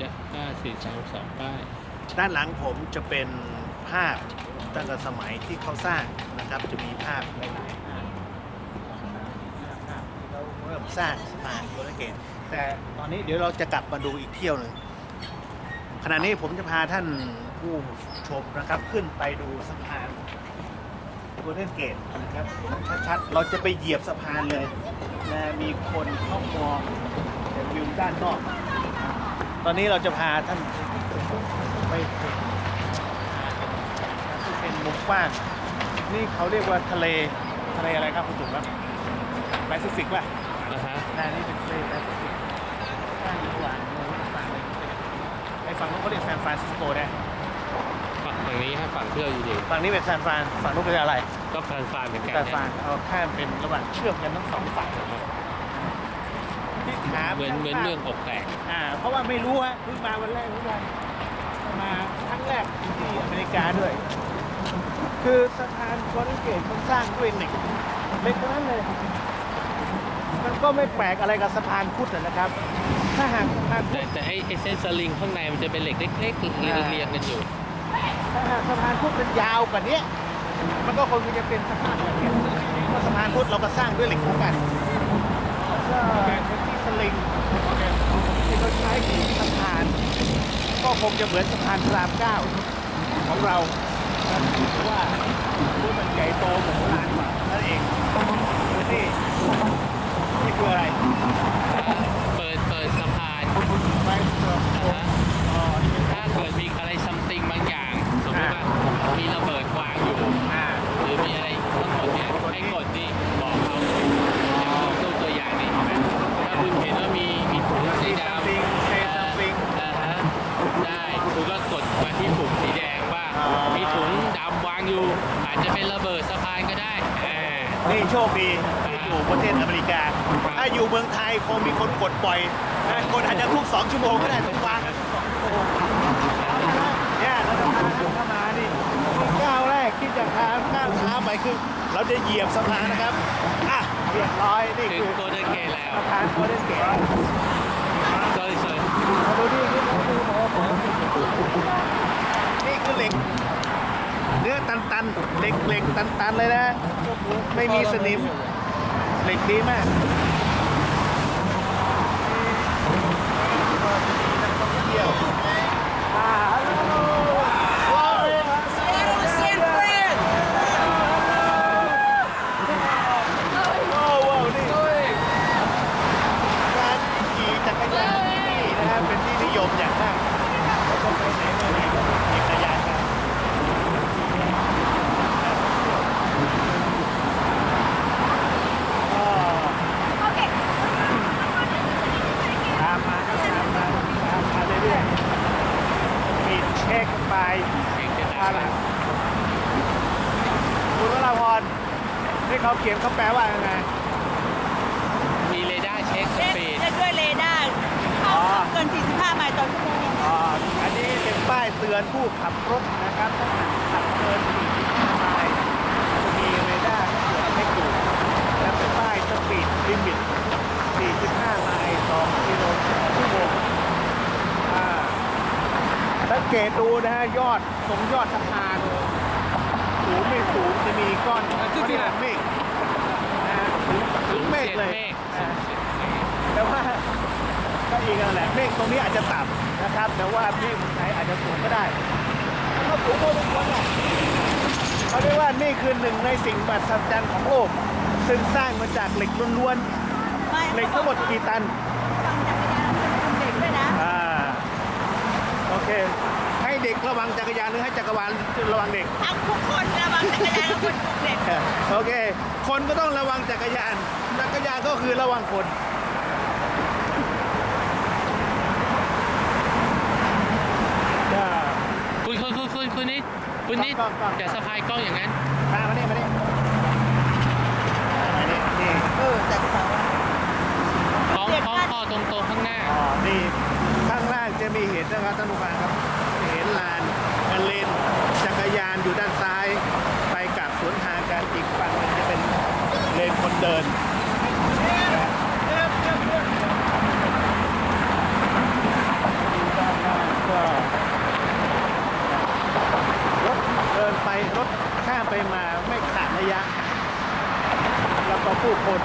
จะห้าสี่สามสองป้าย ด้านหลังผมจะเป็นภาพตั้งแต่สมัยที่เขาสร้างนะครับ จะมีภาพหลายๆภาพภาพที่เขาเริ่มสร้างสะพานโรลเกตแต่ตอนนี้เดี๋ยวเราจะกลับมาดูอีกเที่ยวหนึ่งขณะนี้ผมจะพาท่านผู้ชมนะครับ ขึ้นไปดูสะพานโรลเกตนะครับชัดๆ เราจะไปเหยียบสะพานเลยนะมีคนเข้ามองแต่วิวด้านนอก ตอนนี้เราจะพาท่านไปเห็นที่เป็นมุมกว้าง นี่เขาเรียกว่าทะเลทะเลอะไรครับคุณจุ๋มครับแปซิฟิกป่ะนะฮะน่านี่เป็นทะเลแปซิฟิกกว้างระหว่างเมืองฝั่งเลยไอ้ฝั่งนู้นเขาเรียกซานฟรานซิสโกนะฝั่งฝั่งนี้ฮะฝั่งที่เราอยู่ฝั่งนี้เป็นซานฟรานฝั่งนู้นเป็นอะไร ก็ฟานฟานเหมือนกันซานนะฟรานเอาข้ามเป็นระหว่างเชื่อมกันทั้งสองฝั่ง ที่ถามเหมือนเหมือนเมืองอกแตกอ่าเพราะว่าไม่รู้ฮะเพิ่งมาวันแรกเหมือนกันมาครั้งแรกที่อเมริกาด้วย คือสะพานคอนเกตเขาสร้างด้วยเหล็กเหล็กเท่านั้นเลย มันก็ไม่แปลกอะไรกับสะพานพุทธนะครับ ถ้าหากสะพานพุแต่ทธแต่ไอ้ไอ้เส้นสลิงข้างในมันจะเป็นเหล็กเล็กๆเรียงอ่าเรียงกันอยู่ ถ้าหากสะพานพุทธมันยาวกว่านี้มันก็คงจะเป็นสะพานแบบนี้เพราะสะพานพุทธเราก็สร้างด้วยเหล็กเหมือนกันแล้วก็ เป็นที่สลิงที่เขาใช้ขีดสะพาน ก็คงจะเหมือนสะพานพระรามเก้าของเราเพราะว่าที่มันใหญ่โตเหมือนโบราณนั่นเองนี่นี่คืออะไร เปิดเปิดสะพาน ไฟเสือ นะฮะ อ๋อนี่เป็น ถ้าเกิดมีอะไรซัมติงบางอย่าง สมมติว่ามีระเบิดวางอยู่ อ่า หรือมีอะไรทั้งหมดเนี่ยให้กดนี่บอกเขาอย่างตัวตัวอย่างนี่ถ้าคุณเห็นว่ามีมีถุงสีดำ Something, say something อ่าฮะได้คุณก็กดมาที่ปุ่มสีแดงว่า อ๋อ มีถุงดำวาง อยู่อาจจะเป็นระเบิดสะพานก็ได้อ่า นี่โชคดีที่อยู่ประเทศอเมริกา ถ้าอยู่เมืองไทยคงมีคนกดปล่อยนะกดอาจจะทุกสองชั่วโมงก็ได้ทุกวันเนี่ยเราจะพาท่านเข้ามานี่ก้าวแรกที่จะพาก้าวเท้าไปคือ เราจะเหยียบสะพานนะครับอะเรียบร้อยนี่ถึงคือโกลเด้นเกตแล้ว สะพานโคเดนเกต โดยส่วน มาดูที่นี่มาดูหมอผมนี่คือเหล็ก เนื้อตันตันๆเหล็กเหล็กตันตันๆ เลยนะ ไม่มีสนิมเหล็กดีมากอ่าฮัลโหลว้าว San Fran! ว้าวว้าวนี่การขี่จักรยานที่นี่นะครับเป็นที่นิยมอย่างมากแล้วก็ไปไหนมาไหนก็ขี่จักรยานกันก็ Okay. ตามมาครับตามมาตามมาเรื่อยๆมีเช็ค ไปเก่งเป็นอะไรคุณวราพรที่เขาเขียนเขาแปลว่ายังไง มีเรดาร์เช็คสเช็คปีด เช็คด้วยเรดาร์เข้าเกิน 45ไมล์ต่อชั่วโมงอ่าอันนี้เป็นป้ายเตือนผู้ขับรถนะครับถ้าหากขับเกิน45ไมล์จะมีเรดาร์ตรวจให้อยู่และเป็นป้ายสปีดลิมิต 45 ไมล์ต่อกิโลต่อชั่วโมงอ่าสัง เกตดูนะฮะยอดตรงยอดสะพานสูงไม่สูงจะมีก้อนเขาเรียกว่าเมฆนะฮะถึงถึงเมฆเลยเมฆอ่าแต่ว่าก็อีกนั่นแหละเมฆตรงนี้อาจจะต่ำนะครับ แต่ว่าเมฆบนไทยอาจจะสูงก็ได้ก็สูงพอสมควรแหละเขาเรียกว่านี่คือหนึ่งในสิ่งมหัศจรรย์ของโลก ซึ่งสร้างมาจากเหล็กล้วนไม่ๆเหล็กทั้งหมดกี่ตัน ฟังจักรยานเป็นเด็กด้วยนะ อ่า โอเคให้เด็ก ระวังจักรยานหรือให้จักรวาลระวังเด็ก ทั้งทุกคนระวังจักรยานและคนทุกเด็กโอเค คนก็ต้องระวังจักรยาน จักรยานก็คือระวังคนจ้าคุณคุณคุณคุณคุณนิดคุณนิดกล้องกล้อง อย่าสะพายกล้องอย่างนั้น มามานี่มานี่มานี่นี่เออแต่เขาว่าคล้องคล้องคอตรงๆข้างหน้า อ๋อนี่ข้างล่างจะมีเห็นนะครับท่านผู้ฟังครับ อยู่ด้านซ้าย ไปกับสวนทางกันอีกฝั่งนึงจะเป็นเลนคนเดินรถเดินไปรถข้ามไปมาไม่ขาดระยะ แล้วก็ผู้คน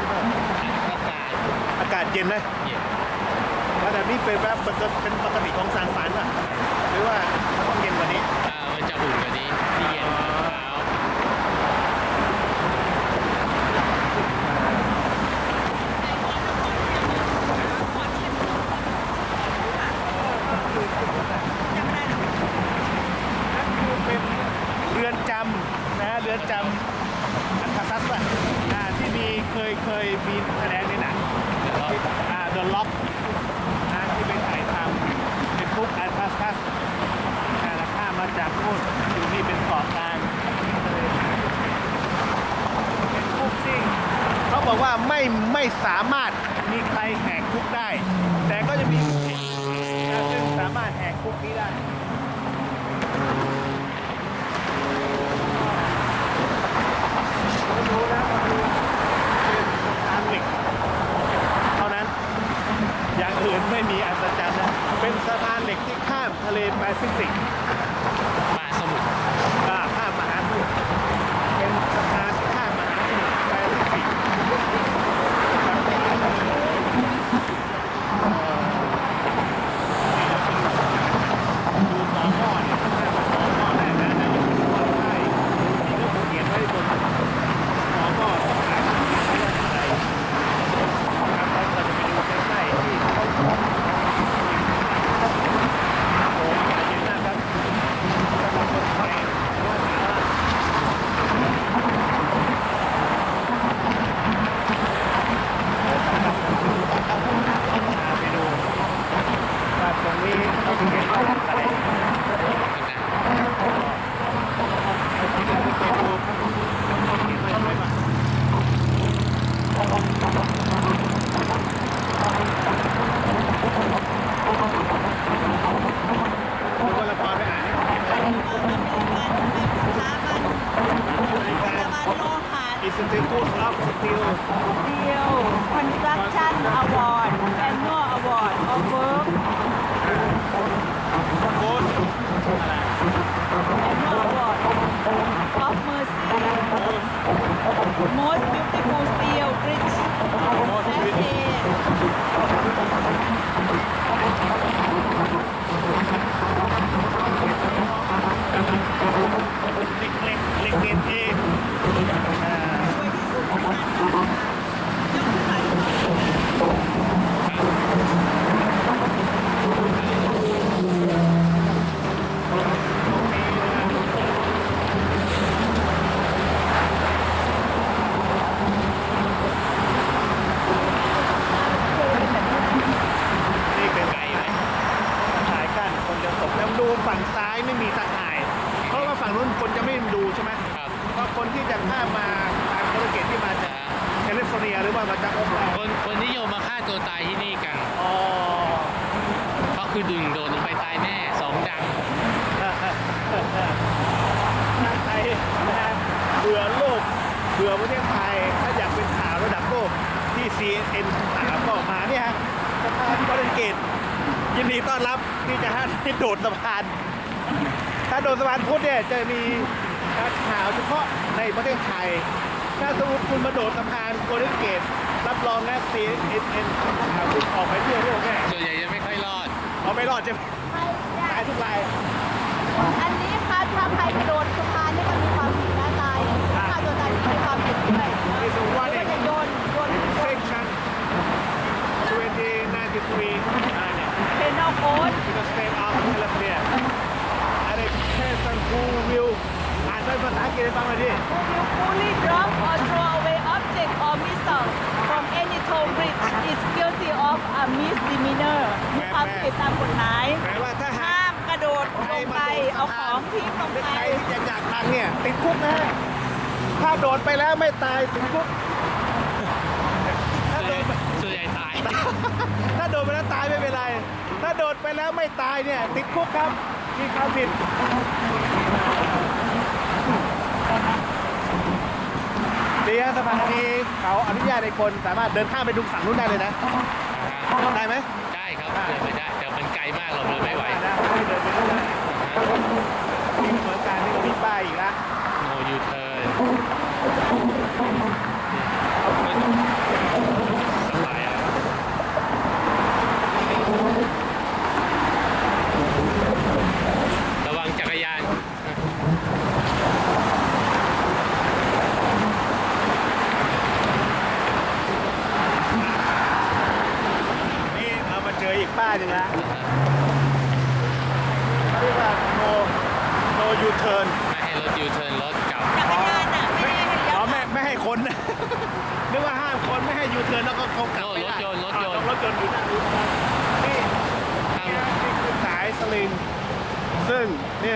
อากาศเย็นไหมเย็น ระดับนี้เป็นแบบเป็นปกติของสัน จากนู่นอยู่นี่เป็นเกาะกลางเป็นคุกที่งเขาบอกว่าไม่ไม่สามารถมีใครแหกคุกได้ แต่ก็จะมีนะซึ่งสามารถแหกคุกนี้ได้ดูนะดูเป็นสะพานเหล็กเท่านั้น อย่างอื่นไม่มีอัศจรรย์นะ เป็นสะพานเหล็กที่ข้ามทะเลแปซิฟิก Thank you. เล็กเล็กเองนี่เป็นไกลไหมถ่ายกันคนจะตกแล้วดูฝั่งซ้ายไม่มีตะข่าราะว่าฝั่งนู้นคนจะไม่ดูใช่ไหมครับเพราะคนที่จะข้ามมาทางโปรตุเกสที่มาจากแคลิฟอร์เนียหรือว่ามาจากโอคลาคนคนนิยมมาฆ่าตัวตายที่นี่กันอ๋อเพราะคือดึงโดนลงไปตายแน่สองดังชาติไทยนะฮะเบื่อโลกเบื่อประเทศไทยถ้าอยากเป็นข่าวระดับโลกที่ CNN ถามก็มาเนี่ยฮะสะพานโปรตุเกสยินดีต้อนรับที่จะให้โดดสะพาน ถ้าโดดสะพานพุทธเนี่ยจะมีข่าวเฉพาะในประเทศไทย ถ้าสมมติคุณมาโดดสะพานโปรตุเกสรับรองนะ CNN ข่าวคุณออกไปทั่วโลกแน่ส่วนใหญ่จะไม่ค่อยรอดเอาไม่รอดใช่ไหมตายทุกราย อันนี้ค่ะถ้าใครไปโดนสะพานนี่มันมีความผิดนะตายถ้าฆ่าตัวตายมีความผิดด้วย นี่สมมติว่า ก็ เนี่ย จะโยนโยน section 2093อ่าเนี่ย เป็นนอกโค้ด to the state of California and a person who will อ่านเป็นภาษาอังกฤษให้ฟังหน่อยดิ who will fully drop or throw away object or missile from any toll bridge is guilty of a misdemeanor มีความผิดตามกฎหมายแปลว่าถ้าหาห้ากมกระโดดลงไปเอาของทิ้งลงหรือไปใครที่ยังอยากทางเนี่ย ติดคุกนะฮะถ้าโดดไปแล้วไม่ตายติดคุก ถ้าส่วนโดใหญ่ดไปส่วนใหญ่ตาย ถ้าโดดไปแล้วตายไม่เป็นไร ถ้าโดดไปแล้วไม่ตายเนี่ย ติดคุกครับมีความผิด ดีฮะสะพานนี้เขาอนุญาตให้คนสามารถเดินข้ามไปดูฝั่งนู้นได้เลยนะ ได้ไหมได้ครับเดินไปได้แต่มันไกลมากเราเดินไม่ไหวได้ให้เดินไปดูได้นี่เหมือนการที่มีป้ายอีกแล้วโนยูเทิร์นสบายแล้ว เรียกว่า no no U turn ไม่ให้รถยูเทิร์นรถกลับ จักรยานอะไม่ได้ให้เลี้ย อ๋ ว อไม่ไม่ให้คนนะ นึกว่าห้ามคนไม่ให้ยูเทิร์นแล้วก็เขากลับไม่ได้ รถยนต์รถยนต์ อ่ารถยนต์อยู่ด้านนู้นนะครับนี่ ข้าง นี่นี่คือสายสลิง ซึ่ง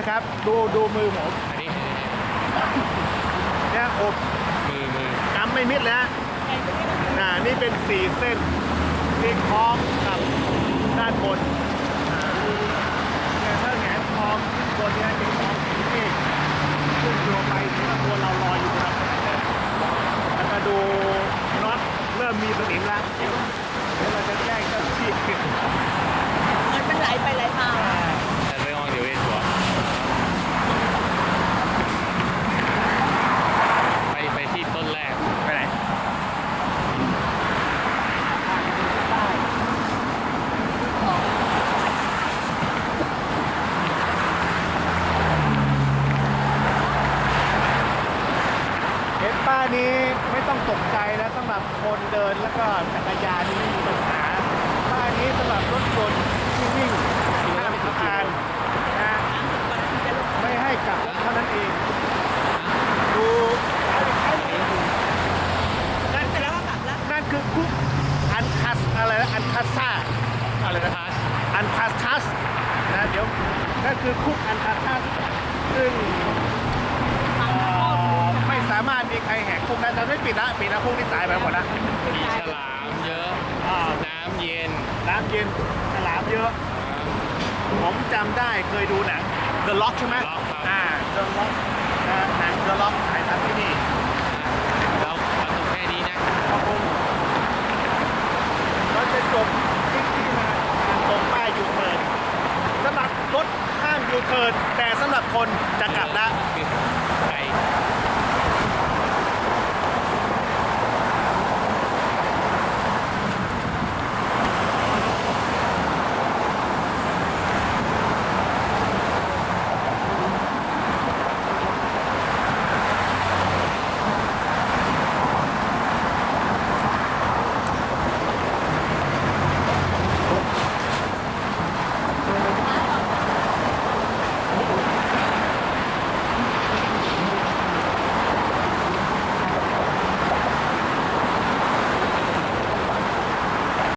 นี่นะครับ ดูดูมือผมอันนี้เนี่ยอบมือมือกำไม่มิดแล้วอ่านี่เป็นสี่เส้นที่คล้องกับด้านบนอ่าเนี่ยถ้าแหงนคล้องบนเนี้จะคล้องที่นี่ขึ้นตัวไปที่ว่าตัวเราลอยอยู่บนอากาศเนี่ยแล้วก็ดูน็อตเริ่มมีสนิมแล้วเดี๋ยวเดี๋ยวเราจะแจ้งเจ้าหน้าที่ เหมือนมันไหลไปไหลมา แต่ไม่มองเดี๋ยวเวทหัวไปไปที่ต้นแรก ไปไหนเห็ นี้ไม่ต้องตกใจนะสำหรับคนเดินแล้วก็จักรยานนี่ไม่มีปัญหาป้านี้สำหรับรถยนต์ที่วิ่งข้ามสะพานนะไม่ให้กลับเท่านั้นเอง ดูนั่นเสร็จแล้วกลับแล้วนั่นคือคุกอันคัสอะไรนะอันคัสซ่าอะไรนะทัสอันคัสทัสนะเดี๋ยวนั่นคือคุกอันคัสทัสซึ่ง สามารถมีใครแหกคุกได้แต่ไม่ปิดนะปิดนะคุกที่ตายไปหมดนะมีฉลามเยอะ อ่าน้ำเย็น น้ำเย็นฉลามเยอะ ผมจำได้เคยดูหนัง The Lock ใช่ไหม The Lock ครับ อ่า The Lock นะหนัง The Lock ถ่ายทำที่นี่